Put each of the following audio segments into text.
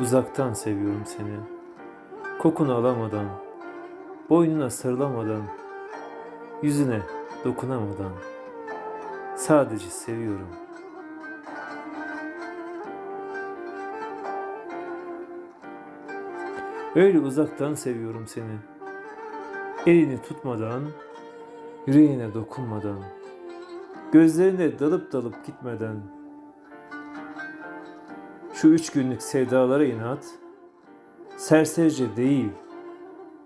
Uzaktan seviyorum seni. Kokunu alamadan, boynuna sarılamadan, yüzüne dokunamadan. Sadece seviyorum. Öyle uzaktan seviyorum seni. Elini tutmadan, yüreğine dokunmadan, gözlerine dalıp dalıp gitmeden, şu üç günlük sevdalara inat, serserice değil,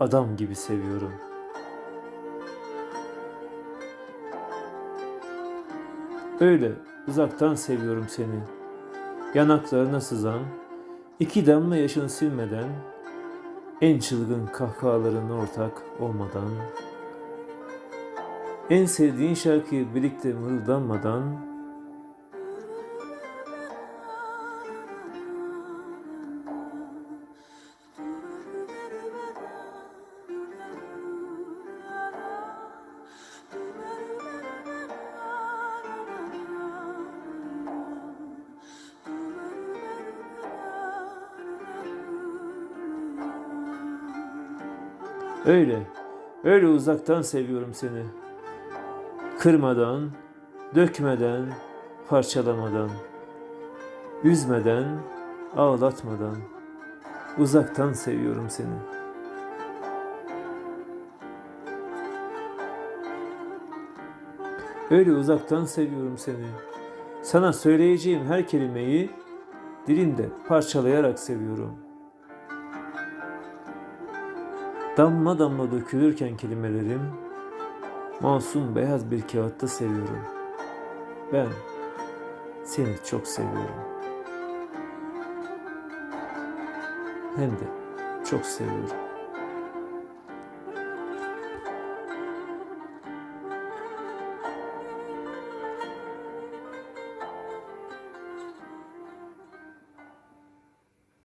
adam gibi seviyorum. Öyle uzaktan seviyorum seni. Yanaklarına sızan, iki damla yaşını silmeden, en çılgın kahkahalarına ortak olmadan, en sevdiğin şarkıyı birlikte mırıldanmadan, öyle, öyle uzaktan seviyorum seni. Kırmadan, dökmeden, parçalamadan, üzmeden, ağlatmadan, uzaktan seviyorum seni. Öyle uzaktan seviyorum seni. Sana söyleyeceğim her kelimeyi dilimde parçalayarak seviyorum. Damla damla dökülürken kelimelerim masum beyaz bir kağıtta seviyorum. Ben seni çok seviyorum. Hem de çok seviyorum.